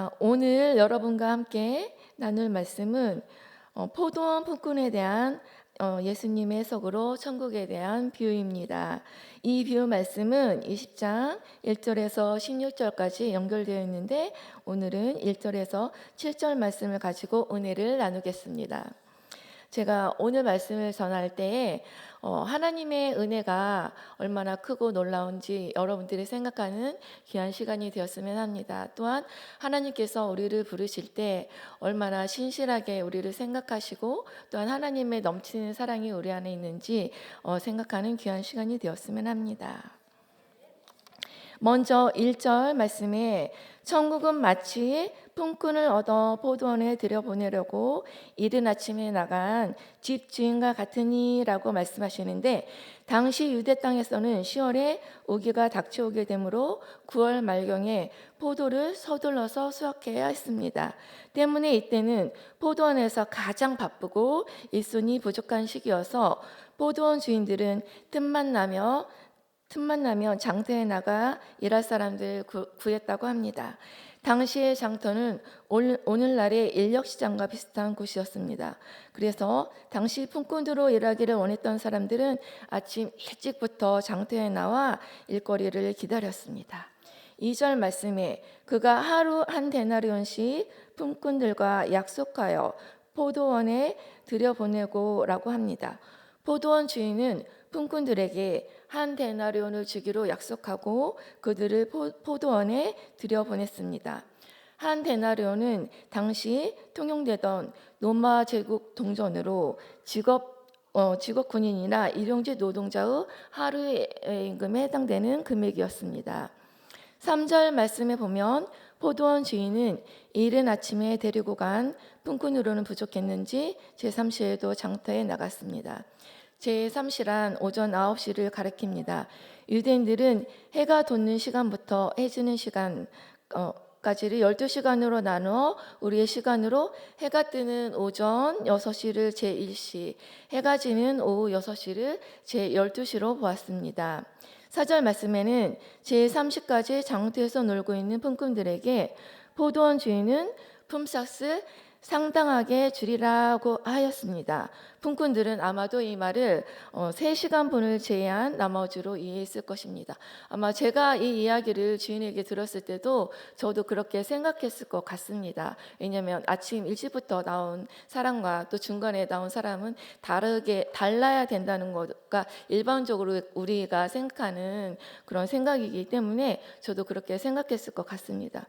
아, 오늘 여러분과 함께 나눌 말씀은 어, 포도원 폭군에 대한 어, 예수님의 해석으로 천국에 대한 비유입니다. 이 비유 말씀은 20장 1절에서 16절까지 연결되어 있는데 오늘은 1절에서 7절 말씀을 가지고 은혜를 나누겠습니다. 제가 오늘 말씀을 전할 때에 어, 하나님의 은혜가 얼마나 크고 놀라운지 여러분들이 생각하는 귀한 시간이 되었으면 합니다. 또한 하나님께서 우리를 부르실 때 얼마나 신실하게 우리를 생각하시고 또한 하나님의 넘치는 사랑이 우리 안에 있는지 어, 생각하는 귀한 시간이 되었으면 합니다. 먼저 1절 말씀에 천국은 마치 품꾼을 얻어 포도원에 들여보내려고 이른 아침에 나간 집 주인과 같으니라고 말씀하시는데 당시 유대 땅에서는 10월에 우기가 닥쳐오게 되므로 9월 말경에 포도를 서둘러서 수확해야 했습니다. 때문에 이때는 포도원에서 가장 바쁘고 일손이 부족한 시기여서 포도원 주인들은 틈만 나며 틈만 나면 장터에 나가 일할 사람들 구, 구했다고 합니다. 당시의 장터는 올- 오늘날의 인력시장과 비슷한 곳이었습니다. 그래서 당시 품꾼으로 일하기를 원했던 사람들은 아침 일찍부터 장터에 나와 일거리를 기다렸습니다. 2절 말씀에 그가 하루 한 데나리온씩 품꾼들과 약속하여 포도원에 들여보내고라고 합니다. 포도원 주인은 품꾼들에게 한 데나리온을 주기로 약속하고 그들을 포, 포도원에 들여보냈습니다. 한 데나리온은 당시 통용되던 로마 제국 동전으로 직업 어, 직업 군인이나 일용직 노동자의 하루의 임금에 해당되는 금액이었습니다. 3절 말씀에 보면 포도원 주인은 이른 아침에 데리고 간 품꾼으로는 부족했는지 제3시에도 장터에 나갔습니다. 제3시란 오전 9시를 가리킵니다. 유대인들은 해가 돋는 시간부터 해 지는 시간 어, 까지를 12시간으로 나누어 우리의 시간으로 해가 뜨는 오전 6시를 제1시, 해가 지는 오후 6시를 제12시로 보았습니다. 사절 말씀에는 제30까지 장터에서 놀고 있는 품꾼들에게 포도원 주인은 품삯을 상당하게 줄이라고 하였습니다. 품꾼들은 아마도 이 말을 어, 3시간 분을 제외한 나머지로 이해했을 것입니다. 아마 제가 이 이야기를 주인에게 들었을 때도 저도 그렇게 생각했을 것 같습니다. 왜냐하면 아침 일찍부터 나온 사람과 또 중간에 나온 사람은 다르게 달라야 된다는 것과 일반적으로 우리가 생각하는 그런 생각이기 때문에 저도 그렇게 생각했을 것 같습니다.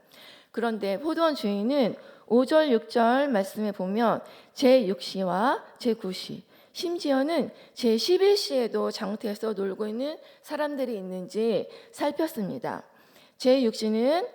그런데 포도원 주인은 5절, 6절 말씀에 보면 제6시와 제9시, 심지어는 제11시에도 장터에서 놀고 있는 사람들이 있는지 살폈습니다. 제6시는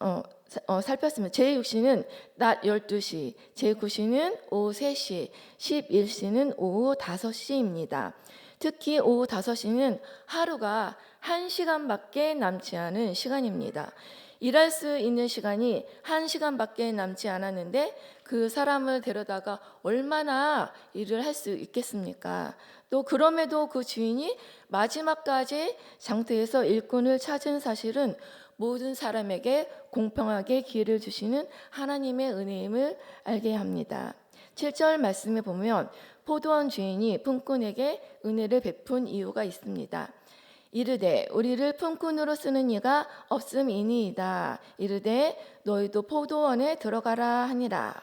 어, 사- 어, 살폈습니다. 제6시는 낮 12시, 제9시는 오후 3시, 11시는 오후 5시입니다. 특히 오후 5시는 하루가 1시간밖에 남지 않은 시간입니다. 일할 수 있는 시간이 한 시간밖에 남지 않았는데 그 사람을 데려다가 얼마나 일을 할 수 있겠습니까? 또 그럼에도 그 주인이 마지막까지 장터에서 일꾼을 찾은 사실은 모든 사람에게 공평하게 기회를 주시는 하나님의 은혜임을 알게 합니다. 7절 말씀에 보면 포도원 주인이 품꾼에게 은혜를 베푼 이유가 있습니다. 이르되 우리를 품꾼으로 쓰는 이가 없음이니이다. 이르되 너희도 포도원에 들어가라 하니라.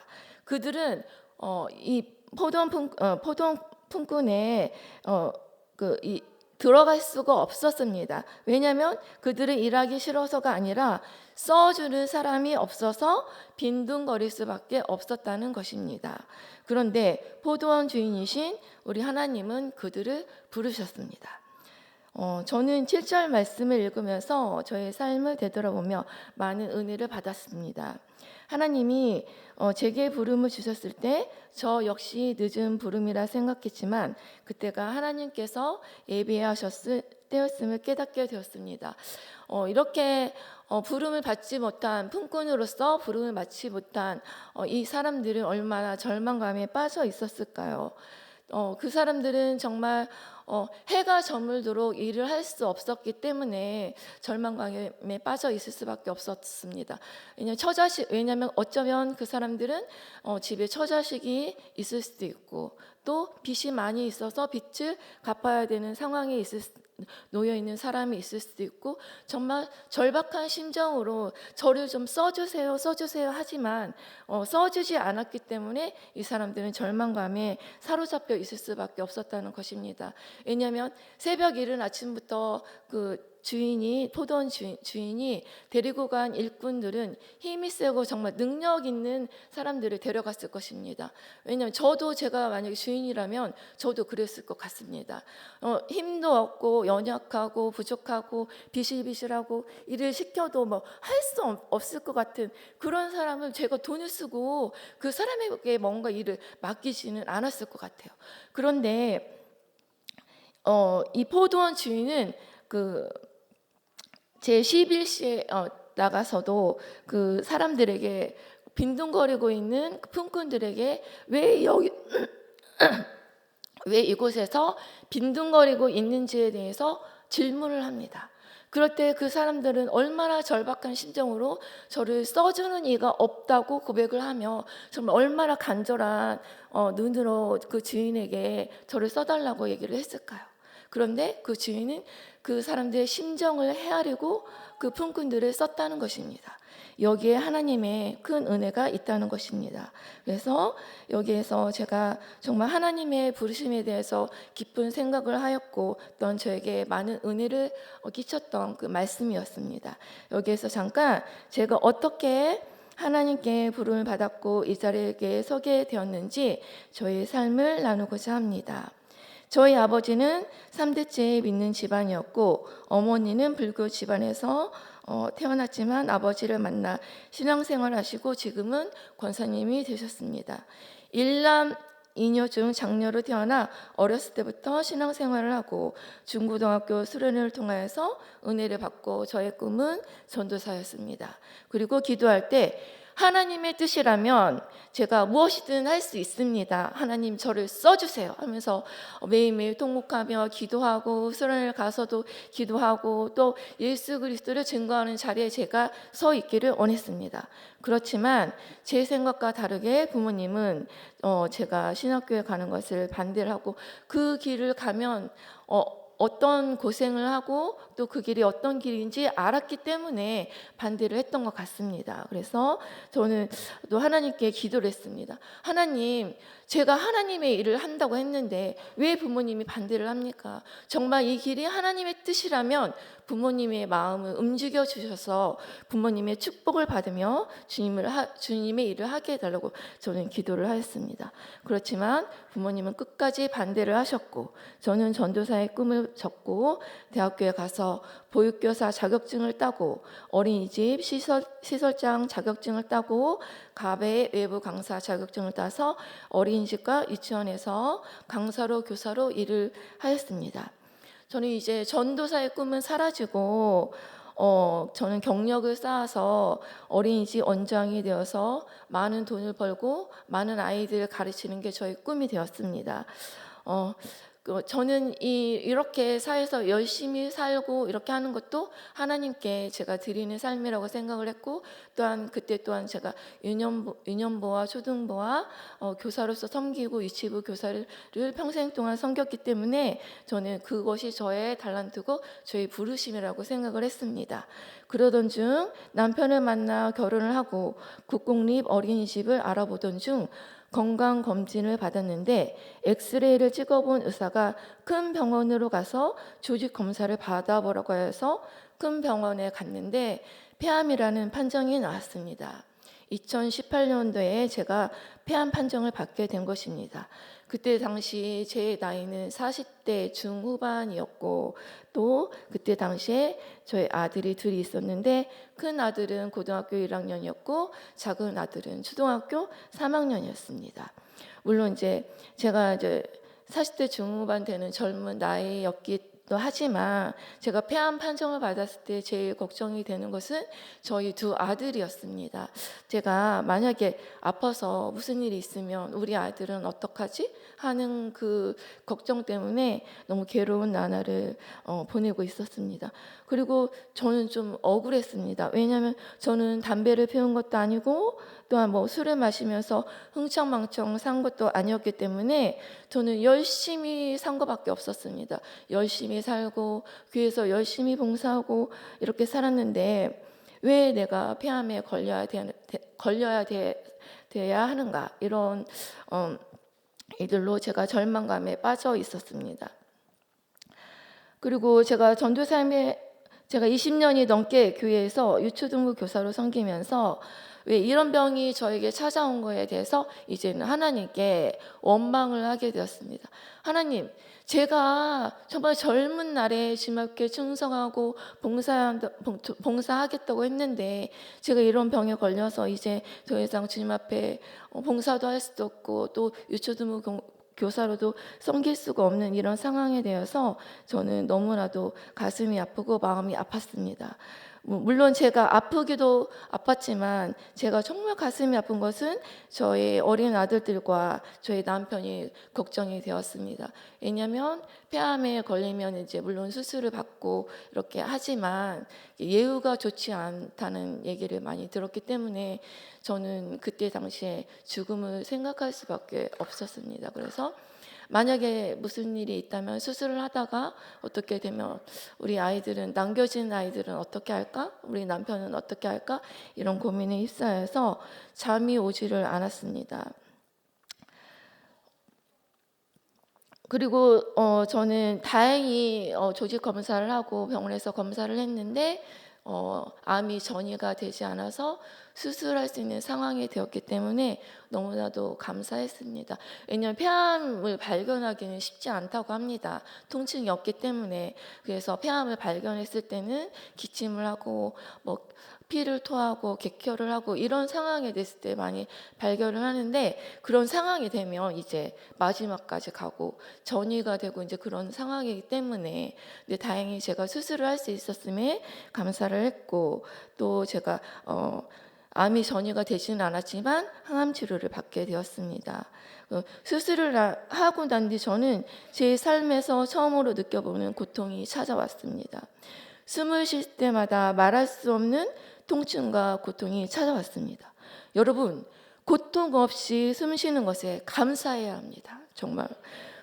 그들은 어, 이 포도원 품 어, 포도원 품꾼에 어, 그이 들어갈 수가 없었습니다. 왜냐하면 그들은 일하기 싫어서가 아니라 써주는 사람이 없어서 빈둥거릴 수밖에 없었다는 것입니다. 그런데 포도원 주인이신 우리 하나님은 그들을 부르셨습니다. 어, 저는 7절 말씀을 읽으면서 저의 삶을 되돌아보며 많은 은혜를 받았습니다. 하나님이 어, 제게 부름을 주셨을 때 저 역시 늦은 부름이라 생각했지만 그때가 하나님께서 예비하셨을 때였음을 깨닫게 되었습니다. 어, 이렇게 어, 부름을 받지 못한 품꾼으로서 부름을 받지 못한 어, 이 사람들은 얼마나 절망감에 빠져 있었을까요? 어, 그 사람들은 정말 어, 해가 저물도록 일을 할 수 없었기 때문에 절망감에 빠져 있을 수밖에 없었습니다. 왜냐하면 처자식 왜냐하면 어쩌면 그 사람들은 어, 집에 처자식이 있을 수도 있고 또 빚이 많이 있어서 빚을 갚아야 되는 상황에 있을 수- 놓여 있는 사람이 있을 수도 있고 정말 절박한 심정으로 저를 좀 써주세요, 써주세요 하지만 어, 써주지 않았기 때문에 이 사람들은 절망감에 사로잡혀 있을 수밖에 없었다는 것입니다. 왜냐하면 새벽 이른 아침부터 그 주인이 포도원 주인, 주인이 데리고 간 일꾼들은 힘이 세고 정말 능력 있는 사람들을 데려갔을 것입니다. 왜냐하면 저도 제가 만약에 주인이라면 저도 그랬을 것 같습니다. 어, 힘도 없고 연약하고 부족하고 비실비실하고 일을 시켜도 뭐 할 수 없을 것 같은 그런 사람을 제가 돈을 쓰고 그 사람에게 뭔가 일을 맡기지는 않았을 것 같아요. 그런데 어, 이 포도원 주인은 그 제 11시에 어, 나가서도 그 사람들에게 빈둥거리고 있는 그 품꾼들에게 왜 여기 왜 이곳에서 빈둥거리고 있는지에 대해서 질문을 합니다. 그럴 때 그 사람들은 얼마나 절박한 심정으로 저를 써주는 이가 없다고 고백을 하며 정말 얼마나 간절한 어, 눈으로 그 주인에게 저를 써달라고 얘기를 했을까요? 그런데 그 주인은 그 사람들의 심정을 헤아리고 그 품꾼들을 썼다는 것입니다. 여기에 하나님의 큰 은혜가 있다는 것입니다. 그래서 여기에서 제가 정말 하나님의 부르심에 대해서 깊은 생각을 하였고 또 저에게 많은 은혜를 어, 끼쳤던 그 말씀이었습니다. 여기에서 잠깐 제가 어떻게 하나님께 부름을 받았고 이 자리에 서게 되었는지 저의 삶을 나누고자 합니다. 저희 아버지는 3대째 믿는 집안이었고 어머니는 불교 집안에서 어, 태어났지만 아버지를 만나 신앙생활 하시고 지금은 권사님이 되셨습니다. 일남 이녀 중 장녀로 태어나 어렸을 때부터 신앙생활을 하고 중고등학교 수련을 통하여서 은혜를 받고 저의 꿈은 전도사였습니다. 그리고 기도할 때 하나님의 뜻이라면 제가 무엇이든 할 수 있습니다. 하나님 저를 써주세요 하면서 매일매일 통곡하며 기도하고 수련을 가서도 기도하고 또 예수 그리스도를 증거하는 자리에 제가 서 있기를 원했습니다. 그렇지만 제 생각과 다르게 부모님은 어, 제가 신학교에 가는 것을 반대를 하고 그 길을 가면 어, 어떤 고생을 하고 또 그 길이 어떤 길인지 알았기 때문에 반대를 했던 것 같습니다. 그래서 저는 또 하나님께 기도를 했습니다. 하나님, 제가 하나님의 일을 한다고 했는데 왜 부모님이 반대를 합니까? 정말 이 길이 하나님의 뜻이라면 부모님의 마음을 움직여 주셔서 부모님의 축복을 받으며 주님을 하, 주님의 일을 하게 해달라고 저는 기도를 하였습니다. 그렇지만 부모님은 끝까지 반대를 하셨고 저는 전도사의 꿈을 접고 대학교에 가서 보육교사 자격증을 따고 어린이집 시설, 시설장 자격증을 따고 가베 외부 강사 자격증을 따서 어린이집과 유치원에서 강사로 교사로 일을 하였습니다. 저는 이제 전도사의 꿈은 사라지고 어, 저는 경력을 쌓아서 어린이집 원장이 되어서 많은 돈을 벌고 많은 아이들을 가르치는 게 저의 꿈이 되었습니다. 어, 그 저는 이 이렇게 사회에서 열심히 살고 이렇게 하는 것도 하나님께 제가 드리는 삶이라고 생각을 했고 또한 그때 또한 제가 유년부, 유년부와 초등부와 어, 교사로서 섬기고 유치부 교사를 평생 동안 섬겼기 때문에 저는 그것이 저의 달란트고 저의 부르심이라고 생각을 했습니다. 그러던 중 남편을 만나 결혼을 하고 국공립 어린이집을 알아보던 중 건강 검진을 받았는데 엑스레이를 찍어본 의사가 큰 병원으로 가서 조직 검사를 받아보라고 해서 큰 병원에 갔는데 폐암이라는 판정이 나왔습니다. 2018년도에 제가 폐암 판정을 받게 된 것입니다. 그때 당시 제 나이는 40대 중후반이었고 또 그때 당시에 저희 아들이 둘이 있었는데 큰 아들은 고등학교 1학년이었고 작은 아들은 초등학교 3학년이었습니다. 물론 이제 제가 이제 40대 중후반 되는 젊은 나이였기 하지만 제가 폐암 판정을 받았을 때 제일 걱정이 되는 것은 저희 두 아들이었습니다. 제가 만약에 아파서 무슨 일이 있으면 우리 아들은 어떡하지 하는 그 걱정 때문에 너무 괴로운 나날을 어, 보내고 있었습니다. 그리고 저는 좀 억울했습니다. 왜냐하면 저는 담배를 피운 것도 아니고 또한 뭐 술을 마시면서 흥청망청 산 것도 아니었기 때문에 저는 열심히 산 것밖에 없었습니다. 열심히 살고 교회에서 열심히 봉사하고 이렇게 살았는데 왜 내가 폐암에 걸려야 되, 걸려야 돼, 돼야 하는가 이런 어, 이들로 제가 절망감에 빠져 있었습니다. 그리고 제가 전도 삶에 제가 20년이 넘게 교회에서 유초등부 교사로 섬기면서 왜 이런 병이 저에게 찾아온 거에 대해서 이제는 하나님께 원망을 하게 되었습니다. 하나님, 제가 정말 젊은 날에 주님께 충성하고 봉사, 봉사하겠다고 했는데 제가 이런 병에 걸려서 이제 더 이상 주님 앞에 봉사도 할 수도 없고 또 유초등부 교사로도 섬길 수가 없는 이런 상황에 대해서 저는 너무나도 가슴이 아프고 마음이 아팠습니다. 뭐 물론 제가 아프기도 아팠지만 제가 정말 가슴이 아픈 것은 저의 어린 아들들과 저의 남편이 걱정이 되었습니다. 왜냐하면 폐암에 걸리면 이제 물론 수술을 받고 이렇게 하지만 예후가 좋지 않다는 얘기를 많이 들었기 때문에 저는 그때 당시에 죽음을 생각할 수밖에 없었습니다. 그래서 만약에 무슨 일이 있다면 수술을 하다가 어떻게 되면 우리 아이들은 남겨진 아이들은 어떻게 할까? 우리 남편은 어떻게 할까? 이런 고민에 휩싸여서 잠이 오지를 않았습니다. 그리고 어, 저는 다행히 어, 조직 검사를 하고 병원에서 검사를 했는데 어, 암이 전이가 되지 않아서 수술할 수 있는 상황이 되었기 때문에 너무나도 감사했습니다. 왜냐하면 폐암을 발견하기는 쉽지 않다고 합니다. 통증이 없기 때문에 그래서 폐암을 발견했을 때는 기침을 하고 뭐 피를 토하고 객혈을 하고 이런 상황에 됐을 때 많이 발견을 하는데 그런 상황이 되면 이제 마지막까지 가고 전이가 되고 이제 그런 상황이기 때문에 근데 다행히 제가 수술을 할 수 있었음에 감사를 했고 또 제가 어 암이 전이가 되지는 않았지만 항암 치료를 받게 되었습니다. 어, 수술을 하고 난 뒤 저는 제 삶에서 처음으로 느껴보는 고통이 찾아왔습니다. 숨을 쉴 때마다 말할 수 없는 통증과 고통이 찾아왔습니다. 여러분, 고통 없이 숨 쉬는 것에 감사해야 합니다. 정말.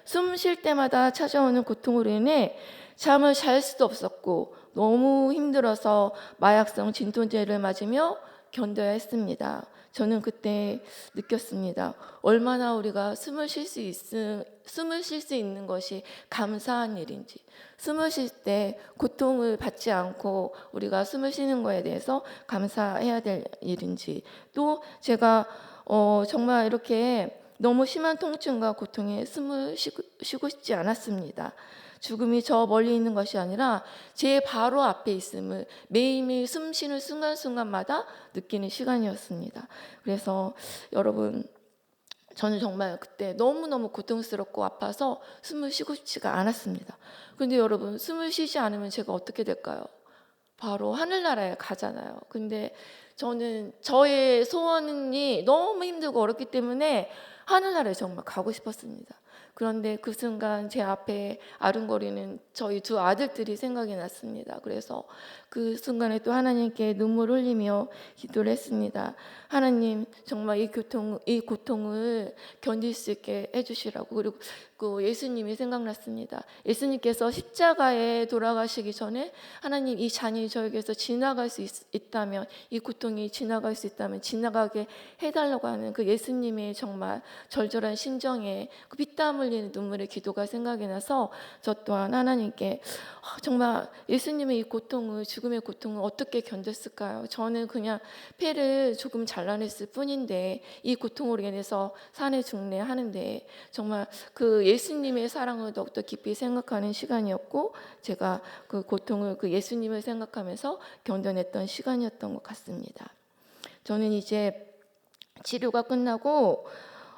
숨 쉴 때마다 찾아오는 고통으로 인해 잠을 잘 수도 없었고 너무 힘들어서 마약성 진통제를 맞으며 견뎌야 했습니다. 저는 그때 느꼈습니다. 얼마나 우리가 숨을 쉴수 있, 숨을 쉴 수 있는 것이 감사한 일인지. 숨을 쉴 때 고통을 받지 않고 우리가 숨을 쉬는 거에 대해서 감사해야 될 일인지. 또 제가 어, 정말 이렇게 너무 심한 통증과 고통에 숨을 쉬고, 쉬고 싶지 않았습니다. 죽음이 저 멀리 있는 것이 아니라 제 바로 앞에 있음을 매일매일 숨 쉬는 순간순간마다 느끼는 시간이었습니다. 그래서 여러분 저는 정말 그때 너무너무 고통스럽고 아파서 숨을 쉬고 싶지가 않았습니다. 근데 여러분 숨을 쉬지 않으면 제가 어떻게 될까요? 바로 하늘나라에 가잖아요. 근데 저는 저의 소원이 너무 힘들고 어렵기 때문에 하늘나라에 정말 가고 싶었습니다. 그런데 그 순간 제 앞에 아른거리는 저희 두 아들들이 생각이 났습니다. 그래서 그 순간에 또 하나님께 눈물 흘리며 기도를 했습니다. 하나님 정말 이 고통 이 고통을 견딜 수 있게 해주시라고 그리고 그 예수님이 생각났습니다. 예수님께서 십자가에 돌아가시기 전에 하나님 이 잔이 저에게서 지나갈 수 있, 다면이 고통이 지나갈 수 있다면 지나가게 해달라고 하는 그 예수님의 정말 절절한 심정에 그 피땀 흘리는 눈물의 기도가 생각이 나서 저 또한 하나님께 아, 정말 예수님의 이 고통을 죽음의 고통을 어떻게 견뎠을까요? 저는 그냥 폐를 조금 잘라냈을 뿐인데 이 고통으로 인해서 산에 죽네 하는데 정말 그 예수님의 사랑을 더욱더 깊이 생각하는 시간이었고 제가 그 고통을 그 예수님을 생각하면서 견뎌냈던 시간이었던 것 같습니다. 저는 이제 치료가 끝나고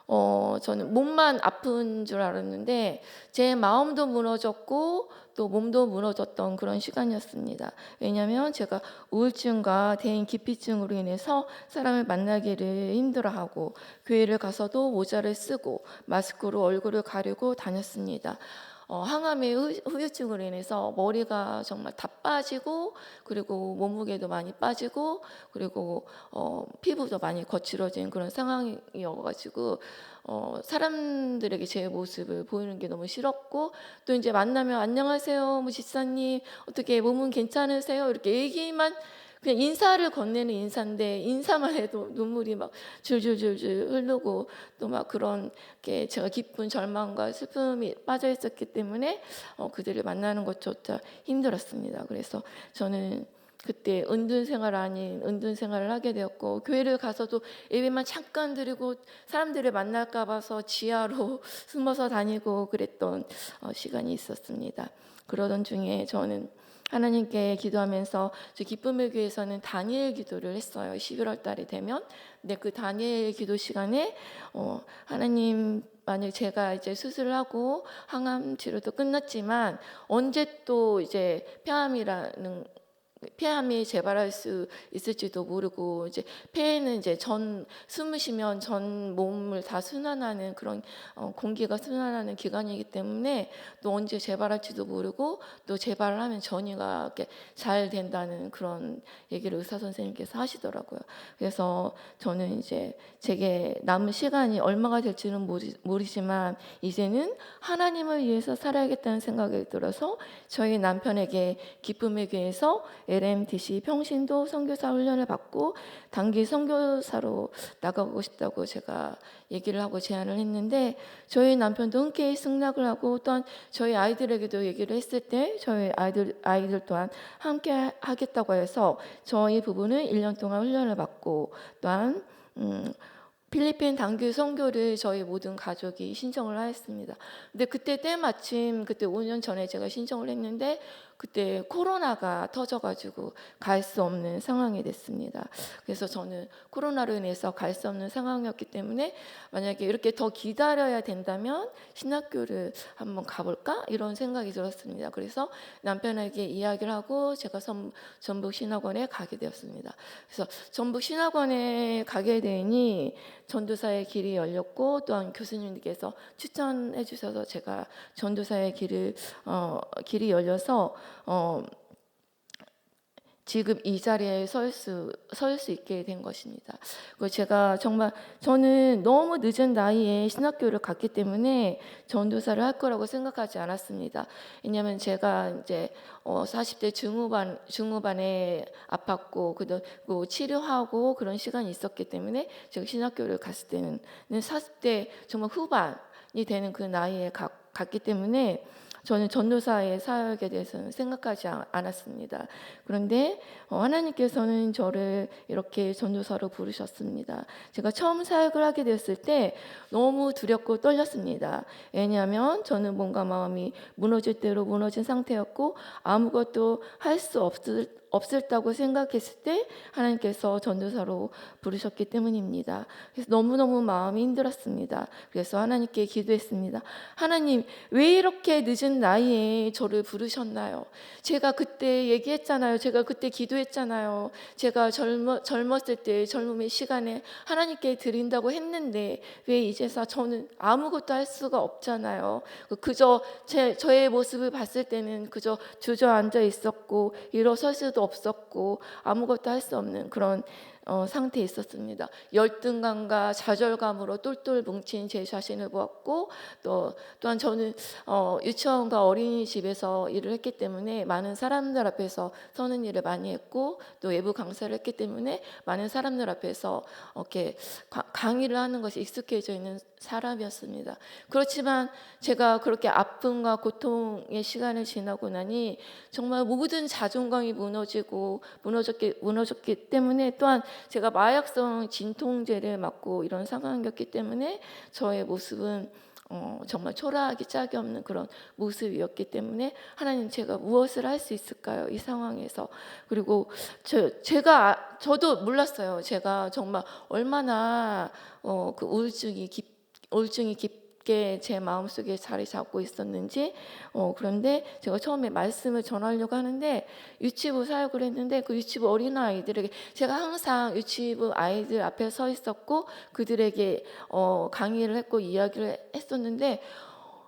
어 저는 몸만 아픈 줄 알았는데 제 마음도 무너졌고 또 몸도 무너졌던 그런 시간이었습니다. 왜냐하면 제가 우울증과 대인 기피증으로 인해서 사람을 만나기를 힘들어하고 교회를 가서도 모자를 쓰고 마스크로 얼굴을 가리고 다녔습니다. 어, 항암의 후- 후유증으로 인해서 머리가 정말 다 빠지고 그리고 몸무게도 많이 빠지고 그리고 어, 피부도 많이 거칠어진 그런 상황이어가지고 어, 사람들에게 제 모습을 보이는 게 너무 싫었고 또 이제 만나면 안녕하세요, 뭐 집사님 어떻게 몸은 괜찮으세요? 이렇게 얘기만 그냥 인사를 건네는 인사인데 인사만 해도 눈물이 막 줄줄줄줄 흐르고 또 막 그런 게 제가 기쁜 절망과 슬픔이 빠져 있었기 때문에 어, 그들을 만나는 것조차 힘들었습니다. 그래서 저는 그때 은둔 생활 아닌 은둔 생활을 하게 되었고 교회를 가서도 예배만 잠깐 드리고 사람들을 만날까 봐서 지하로 숨어서 다니고 그랬던 어, 시간이 있었습니다. 그러던 중에 저는 하나님께 기도하면서 저 기쁨의 교회에서는 다니엘 기도를 했어요. 11월 달이 되면. 근데 그 다니엘 기도 시간에 어, 하나님 만약 제가 이제 수술을 하고 항암 치료도 끝났지만 언제 또 이제 폐암이라는 폐암이 재발할 수 있을지도 모르고 이제 폐에는 이제 전 숨을 쉬면 전 몸을 다 순환하는 그런 어, 공기가 순환하는 기관이기 때문에 또 언제 재발할지도 모르고 또 재발을 하면 전이가 이렇게 잘 된다는 그런 얘기를 의사 선생님께서 하시더라고요. 그래서 저는 이제 제게 남은 시간이 얼마가 될지는 모르, 모르지만 이제는 하나님을 위해서 살아야겠다는 생각이 들어서 저희 남편에게 기쁨의 교회에서 LMDC 평신도 선교사 훈련을 받고 단기 선교사로 나가고 싶다고 제가 얘기를 하고 제안을 했는데 저희 남편도 흔쾌히 승낙을 하고 또한 저희 아이들에게도 얘기를 했을 때 저희 아이들 아이들 또한 함께 하겠다고 해서 저희 부부는 1년 동안 훈련을 받고 또한 음, 필리핀 단기 선교를 저희 모든 가족이 신청을 하였습니다. 근데 그때 때마침 그때 5년 전에 제가 신청을 했는데 그때 코로나가 터져가지고 갈 수 없는 상황이 됐습니다. 그래서 저는 코로나로 인해서 갈 수 없는 상황이었기 때문에 만약에 이렇게 더 기다려야 된다면 신학교를 한번 가볼까 이런 생각이 들었습니다. 그래서 남편에게 이야기를 하고 제가 선- 전북 신학원에 가게 되었습니다. 그래서 전북 신학원에 가게 되니 전도사의 길이 열렸고 또한 교수님께서 추천해 주셔서 제가 전도사의 길을 어, 길이 열려서 어, 지금 이 자리에 설 수 설 수 있게 된 것입니다. 그 제가 정말 저는 너무 늦은 나이에 신학교를 갔기 때문에 전도사를 할 거라고 생각하지 않았습니다. 왜냐하면 제가 이제 어 40대 중후반 중후반에 아팠고 그리고 치료하고 그런 시간이 있었기 때문에 제가 신학교를 갔을 때는 40대 정말 후반이 되는 그 나이에 가- 갔기 때문에 저는 전도사의 사역에 대해서는 생각하지 않- 않았습니다. 그런데 어, 하나님께서는 저를 이렇게 전도사로 부르셨습니다. 제가 처음 사역을 하게 됐을 때 너무 두렵고 떨렸습니다. 왜냐하면 저는 뭔가 마음이 무너질 대로 무너진 상태였고 아무것도 할 수 없을 없을다고 생각했을 때 하나님께서 전도사로 부르셨기 때문입니다. 그래서 너무너무 마음이 힘들었습니다. 그래서 하나님께 기도했습니다. 하나님, 왜 이렇게 늦은 나이에 저를 부르셨나요? 제가 그때 얘기했잖아요. 제가 그때 기도했잖아요. 제가 젊어, 젊었을 때 젊음의 시간에 하나님께 드린다고 했는데 왜 이제서 저는 아무것도 할 수가 없잖아요. 그저 제, 저의 모습을 봤을 때는 그저 주저앉아 있었고 일어설 수도 없었고 아무것도 할 수 없는 그런 어, 상태에 있었습니다. 열등감과 좌절감으로 똘똘 뭉친 제 자신을 보았고 또 또한 저는 어, 유치원과 어린이집에서 일을 했기 때문에 많은 사람들 앞에서 서는 일을 많이 했고 또 외부 강사를 했기 때문에 많은 사람들 앞에서 이렇게 가- 강의를 하는 것이 익숙해져 있는 사람이었습니다. 그렇지만 제가 그렇게 아픔과 고통의 시간을 지나고 나니 정말 모든 자존감이 무너지고 무너졌기 무너졌기 때문에 또한 제가 마약성 진통제를 맞고 이런 상황이었기 때문에 저의 모습은 어, 정말 초라하기 짝이 없는 그런 모습이었기 때문에 하나님 제가 무엇을 할 수 있을까요? 이 상황에서. 그리고 저, 제가 아- 저도 몰랐어요. 제가 정말 얼마나 어, 그 우울증이 깊 우울증이 깊 게 제 마음속에 자리 잡고 있었는지 어 그런데 제가 처음에 말씀을 전하려고 하는데 유치부 사역을 했는데 그 유치부 어린 아이들에게 제가 항상 유치부 아이들 앞에 서 있었고 그들에게 어 강의를 했고 이야기를 했었는데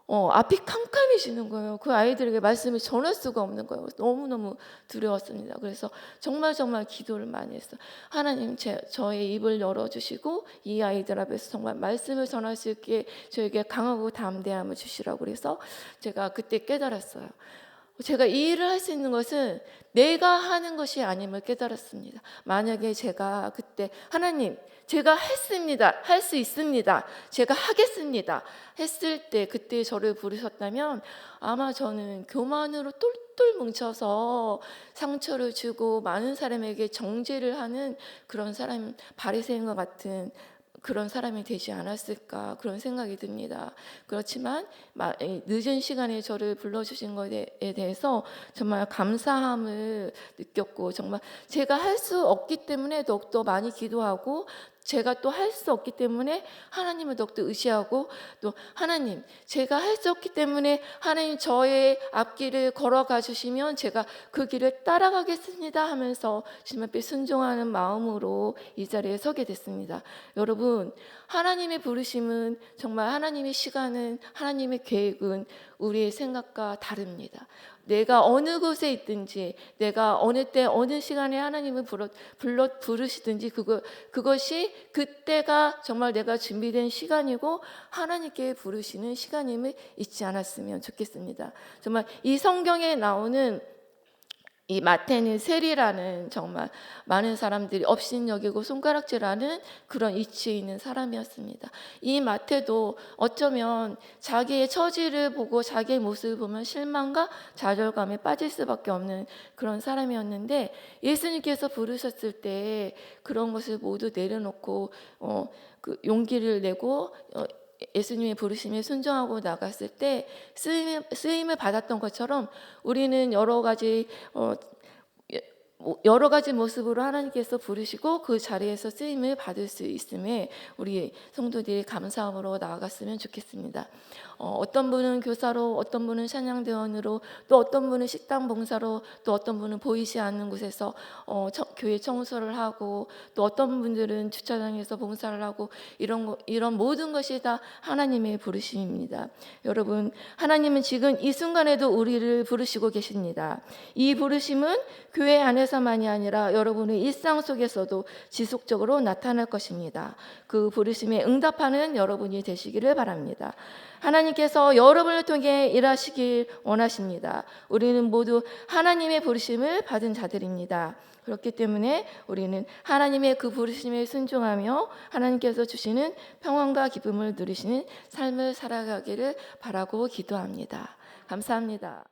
어, 앞이 캄캄해지는 거예요. 그 아이들에게 말씀을 전할 수가 없는 거예요. 너무너무 두려웠습니다. 그래서 정말 정말 기도를 많이 했어요. 하나님 제, 저의 입을 열어주시고 이 아이들 앞에서 정말 말씀을 전할 수 있게 저에게 강하고 담대함을 주시라고 그래서 제가 그때 깨달았어요. 제가 이 일을 할 수 있는 것은 내가 하는 것이 아님을 깨달았습니다. 만약에 제가 그때 하나님 제가 했습니다. 할 수 있습니다. 제가 하겠습니다. 했을 때 그때 저를 부르셨다면 아마 저는 교만으로 똘똘 뭉쳐서 상처를 주고 많은 사람에게 정죄를 하는 그런 사람 바리새인과 같은 그런 사람이 되지 않았을까 그런 생각이 듭니다. 그렇지만 늦은 시간에 저를 불러주신 것에 대해서 정말 감사함을 느꼈고 정말 제가 할 수 없기 때문에 더욱더 많이 기도하고 제가 또 할 수 없기 때문에 하나님을 더욱더 의지하고 또 하나님 제가 할 수 없기 때문에 하나님 저의 앞길을 걸어가 주시면 제가 그 길을 따라가겠습니다 하면서 주님 앞에 순종하는 마음으로 이 자리에 서게 됐습니다. 여러분 하나님의 부르심은 정말 하나님의 시간은 하나님의 계획은 우리의 생각과 다릅니다. 내가 어느 곳에 있든지 내가 어느 때 어느 시간에 하나님을 불러, 불러 부르시든지 그거 그것이 그때가 정말 내가 준비된 시간이고 하나님께 부르시는 시간임을 잊지 않았으면 좋겠습니다. 정말 이 성경에 나오는 이 마태는 세리라는 정말 많은 사람들이 업신여기고 손가락질하는 그런 위치에 있는 사람이었습니다. 이 마태도 어쩌면 자기의 처지를 보고 자기의 모습을 보면 실망과 좌절감에 빠질 수밖에 없는 그런 사람이었는데 예수님께서 부르셨을 때 그런 것을 모두 내려놓고 어, 그 용기를 내고 어, 예수님의 부르심에 순종하고 나갔을 때 쓰임, 쓰임을 받았던 것처럼 우리는 여러 가지 어, 예, 뭐 여러 가지 모습으로 하나님께서 부르시고 그 자리에서 쓰임을 받을 수 있음에 우리 성도들이 감사함으로 나아갔으면 좋겠습니다. 어, 어떤 분은 교사로, 어떤 분은 찬양대원으로, 또 어떤 분은 식당 봉사로, 또 어떤 분은 보이지 않는 곳에서 어, 청- 교회 청소를 하고, 또 어떤 분들은 주차장에서 봉사를 하고 이런 거, 이런 모든 것이 다 하나님의 부르심입니다. 여러분, 하나님은 지금 이 순간에도 우리를 부르시고 계십니다. 이 부르심은 교회 안에서만이 아니라 여러분의 일상 속에서도 지속적으로 나타날 것입니다. 그 부르심에 응답하는 여러분이 되시기를 바랍니다. 하나님께서 여러분을 통해 일하시길 원하십니다. 우리는 모두 하나님의 부르심을 받은 자들입니다. 그렇기 때문에 우리는 하나님의 그 부르심에 순종하며 하나님께서 주시는 평안과 기쁨을 누리시는 삶을 살아가기를 바라고 기도합니다. 감사합니다.